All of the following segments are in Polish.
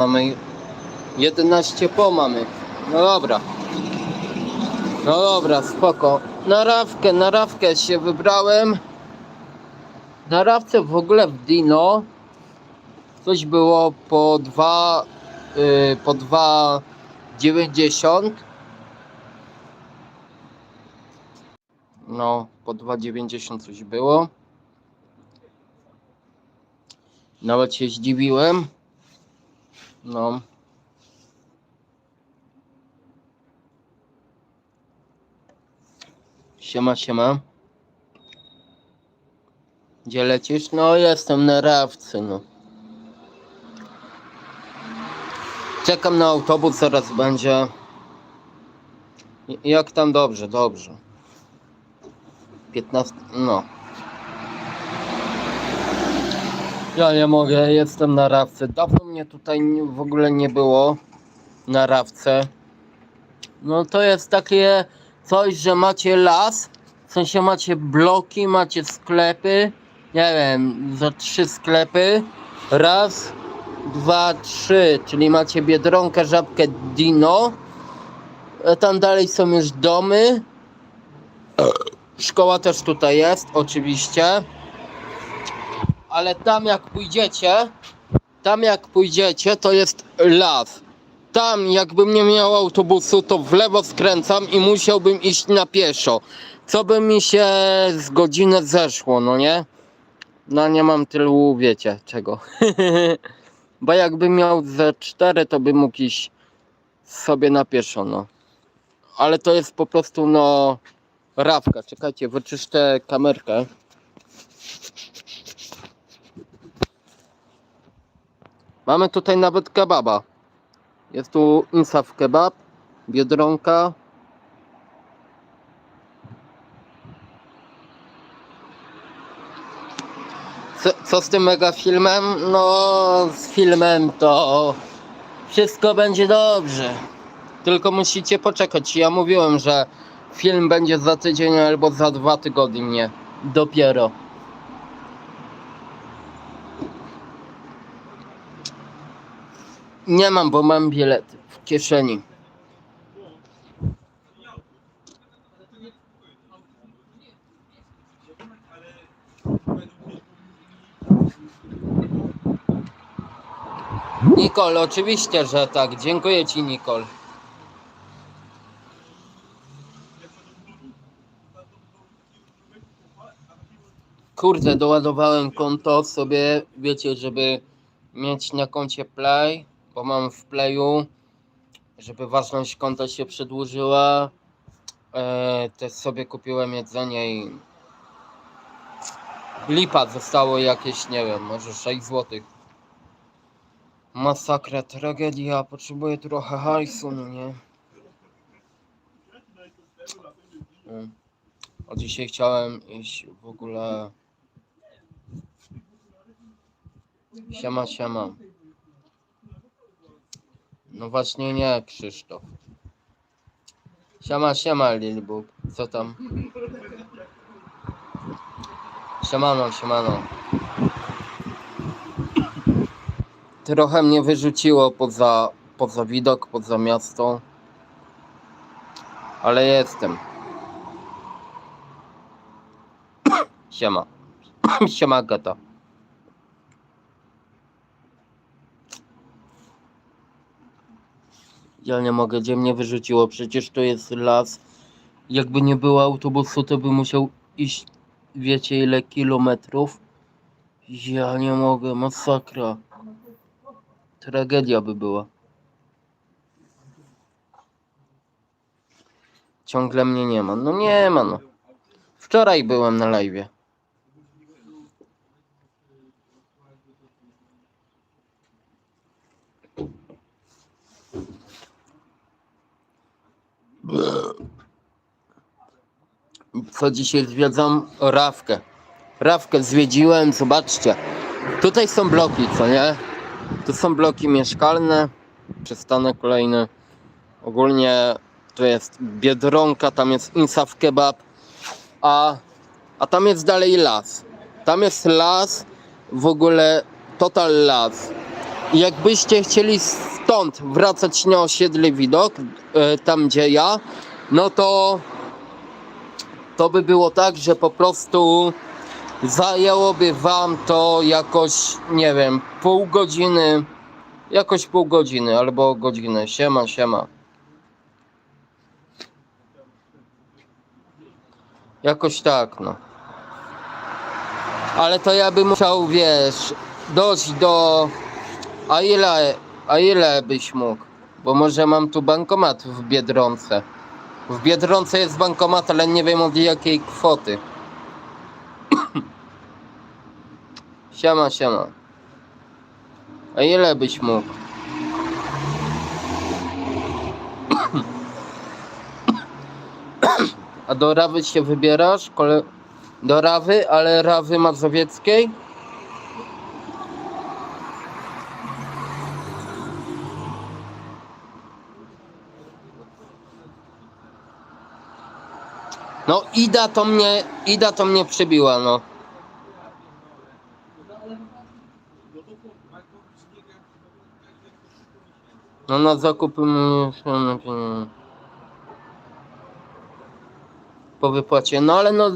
Mamy 11 po mamy. No dobra. No dobra, spoko. Na rawkę, na rawkę się wybrałem. Na rawce w ogóle w Dino coś było po 2 yy, po 2,90 No, po 2,90 coś było. Nawet się zdziwiłem. No. Siema, siema. Gdzie lecisz? No, jestem na rawce, no. Czekam na autobus, zaraz będzie. Jak tam dobrze, dobrze. 15, no. Ja nie mogę, jestem na rawce. Dawno mnie tutaj w ogóle nie było na rawce. No to jest takie coś, że macie las, w sensie macie bloki, macie sklepy, nie wiem, za trzy sklepy. Raz, dwa, trzy, czyli macie Biedronkę, Żabkę, Dino. E, Tam dalej są już domy. Szkoła też tutaj jest, oczywiście. Ale tam jak pójdziecie, tam jak pójdziecie, to jest las. Tam jakbym nie miał autobusu, to w lewo skręcam i musiałbym iść na pieszo. Co by mi się z godziny zeszło, no nie? No nie mam tylu, wiecie, czego. Bo jakbym miał ze 4, to bym mógł iść sobie na pieszo, no. Ale to jest po prostu, no, rawka. Czekajcie, wyczyszczę kamerkę. Mamy tutaj nawet kebaba. Jest tu Insaf Kebab, Biedronka. Co, co z tym mega filmem? No, z filmem to wszystko będzie dobrze. Tylko musicie poczekać. Ja mówiłem, że film będzie za tydzień albo za dwa tygodnie. Dopiero. Nie mam, bo mam bilet w kieszeni. Nicole, oczywiście, że tak. Dziękuję Ci, Nicole. Kurde, doładowałem konto sobie, wiecie, żeby mieć na koncie Play, bo mam w Playu, żeby ważność konta się przedłużyła. E, też sobie kupiłem jedzenie i lipa zostało jakieś, nie wiem, może 6 zł. Masakra, tragedia, potrzebuję trochę hajsu, no nie? A dzisiaj chciałem iść w ogóle... Siema, siema. No właśnie nie, Krzysztof. Siema, siema, Lilbub. Co tam? Siemano, siemano. Trochę mnie wyrzuciło poza, poza widok, poza miasto. Ale jestem. Siema. Siema, gata. Ja nie mogę, gdzie mnie wyrzuciło. Przecież to jest las. Jakby nie było autobusu, to bym musiał iść, wiecie ile kilometrów. Ja nie mogę, masakra. Tragedia by była. Ciągle mnie nie ma. No nie ma, no. Wczoraj byłem na live. Co dzisiaj zwiedzam? Rawkę. Rawkę zwiedziłem, zobaczcie. Tutaj są bloki, co nie? Tu są bloki mieszkalne, przystanek kolejny. Ogólnie tu jest Biedronka, tam jest Insaf Kebab, a, a tam jest dalej las. Tam jest las, w ogóle total las. jakbyście chcieli stąd wracać na osiedle widok, e, tam gdzie ja, no to to by było tak, że po prostu zajęłoby wam to jakoś, nie wiem, pół godziny, jakoś pół godziny albo godzinę. Siema, siema. Jakoś tak, no. Ale to ja bym musiał, wiesz, dojść do... A ile, a ile byś mógł? Bo może mam tu bankomat w Biedronce. W Biedronce jest bankomat, ale nie wiem od jakiej kwoty. siema, siema. A ile byś mógł? A do Rawy się wybierasz? Do Rawy, ale Rawy Mazowieckiej? Ida to mnie, Ida to mnie przybiła, no. No na zakupy mnie po wypłacie. No ale no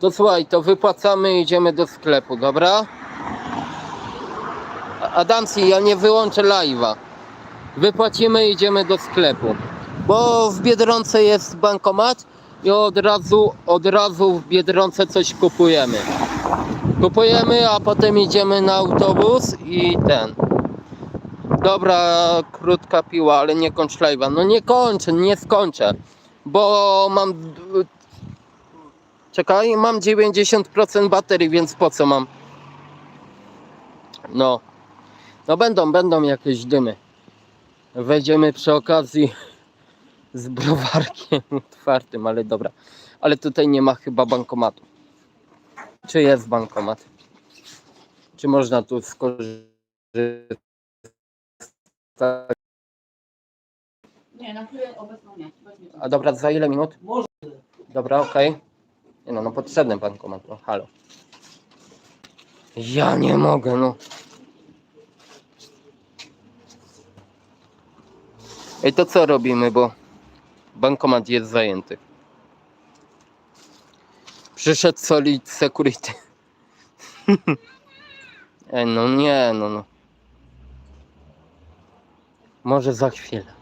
to słuchaj, to wypłacamy i idziemy do sklepu, dobra? A- Adamsi, ja nie wyłączę live'a. Wypłacimy i idziemy do sklepu. Bo w Biedronce jest bankomat i od razu, od razu w Biedronce coś kupujemy. Kupujemy, a potem idziemy na autobus i ten. Dobra, krótka piła, ale nie kończ live'a. No nie kończę, nie skończę. Bo mam... Czekaj, mam 90% baterii, więc po co mam? No. No będą, będą jakieś dymy. Wejdziemy przy okazji z browarkiem otwartym, ale dobra. Ale tutaj nie ma chyba bankomatu. Czy jest bankomat? Czy można tu skorzystać? Nie, na chwilę obecną nie. A dobra, za ile minut? Może. Dobra, okej. Nie no, no potrzebny bankomat, no halo. Ja nie mogę, no. Ej, to co robimy, bo bankomat jest zajęty. Przyszedł Solid Security. Ej, no nie, no, no. Może za chwilę.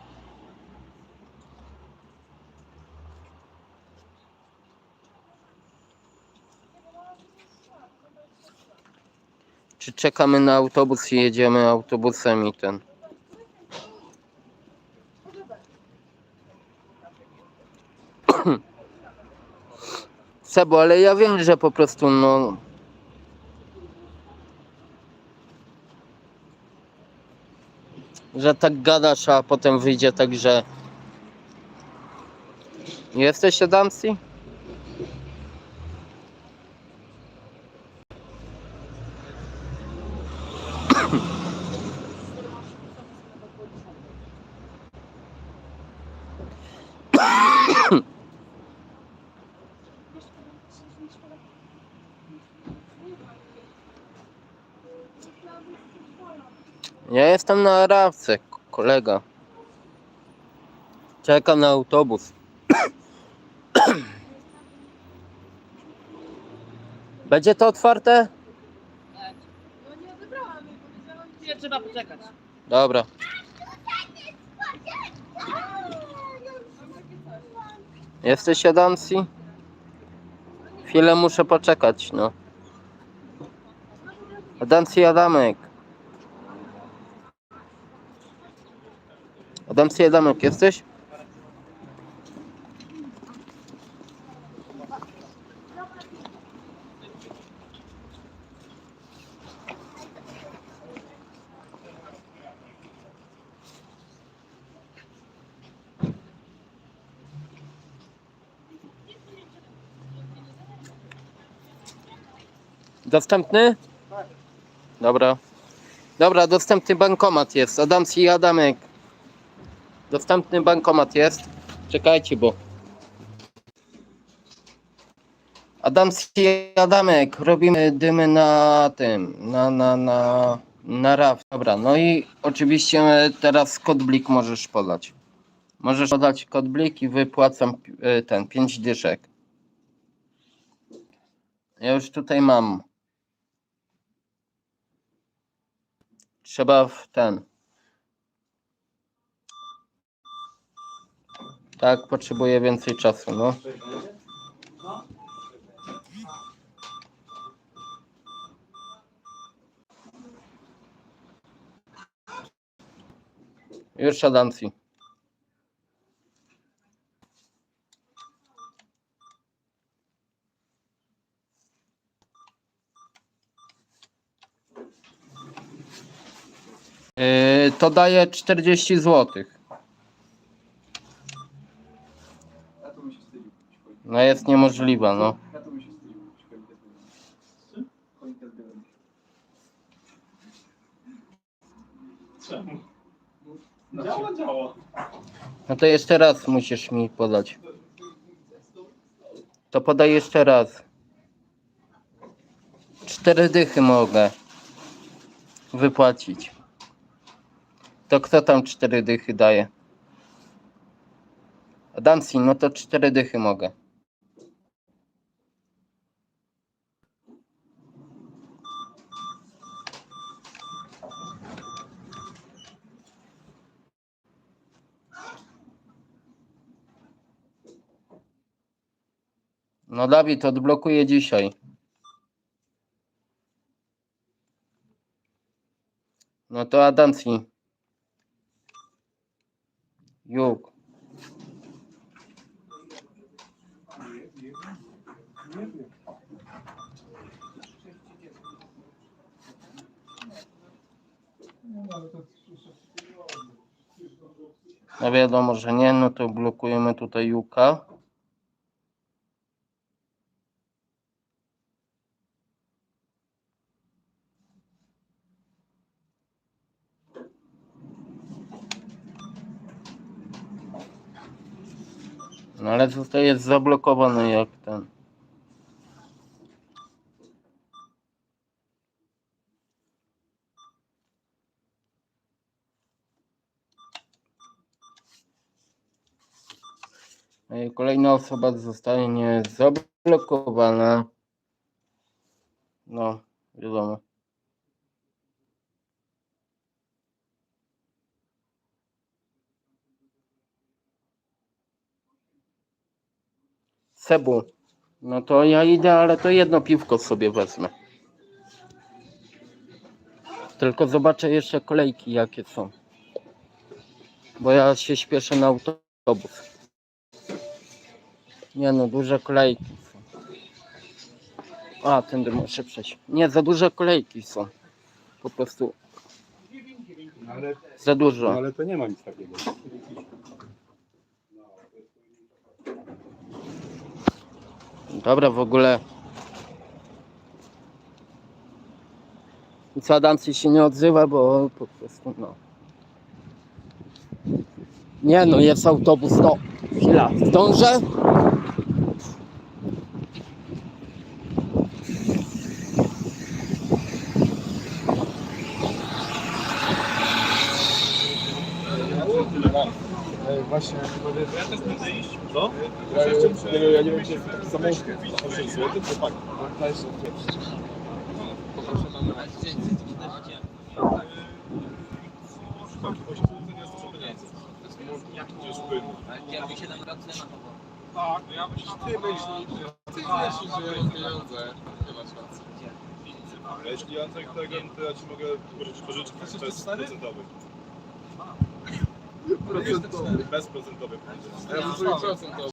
Czy czekamy na autobus i jedziemy autobusem i ten. Sebo, ale ja wiem, że po prostu no. Że tak gadasz, a potem wyjdzie tak, że. Jesteś Adamsi? Ja jestem na Arawce, k- kolega. Czekam na autobus. Będzie to otwarte? No nie odebrałam jej, powiedziałam, chwilę trzeba poczekać. Dobra. Jesteś Adamsi? Chwilę muszę poczekać, no. Adamsi Adamek. Adamsi Adamek, jesteś? Dostępny? Dobra. Dobra, dostępny bankomat jest. Adamsi i Adamek. Dostępny bankomat jest. Czekajcie, bo. Adamsi i Adamek. Robimy dymy na tym. Na, na, na. Na RAW, dobra. No i oczywiście teraz kod blik możesz podać. Możesz podać kod blik i wypłacam e, ten 5 dyszek. Ja już tutaj mam. Trzeba w ten. Tak, potrzebuję więcej czasu, no. Już Adancji. Yy, to daje 40 zł. Ja to bym się wstydził. No jest niemożliwe, no. Czemu? Działa, działa. No to jeszcze raz musisz mi podać. To podaj jeszcze raz. Cztery dychy mogę wypłacić. To kto tam cztery dychy daje? Dancy, no to cztery dychy mogę. No Dawid, odblokuję dzisiaj. No to Adancji. Juk. No wiadomo, że nie, no to blokujemy tutaj Juka. No ale jest zablokowany jak ten. Kolejna osoba zostanie zablokowana. No, wiadomo. Sebu. No to ja idę, ale to jedno piwko sobie wezmę. Tylko zobaczę jeszcze kolejki jakie są. Bo ja się śpieszę na autobus. Nie no, duże kolejki są. A, tędy muszę przejść. Nie, za duże kolejki są. Po prostu No za no dużo. ale to nie ma nic takiego. Dobra, w ogóle. I co Adamcy się nie odzywa, bo po prostu no. Nie no, jest autobus, no. Chwila, zdążę? Właśnie, Ja też będę iść. Co? Ja, muszę- ja, ja nie wiem, czy jest taki samochód. 8 zł, to tak. Tak, 8 zł to nie. Jak to jest płyn? Kieruj się tam rację na to. Tak, ja myślę, ty myślisz, Ty wiesz, że jest pieniądze. Nie masz racji. A jeśli Jacek tego, to ja ci mogę pożyczyć pożyczkę bezprocentowy. Procentowy. Bezprocentowy. Ja muszę procent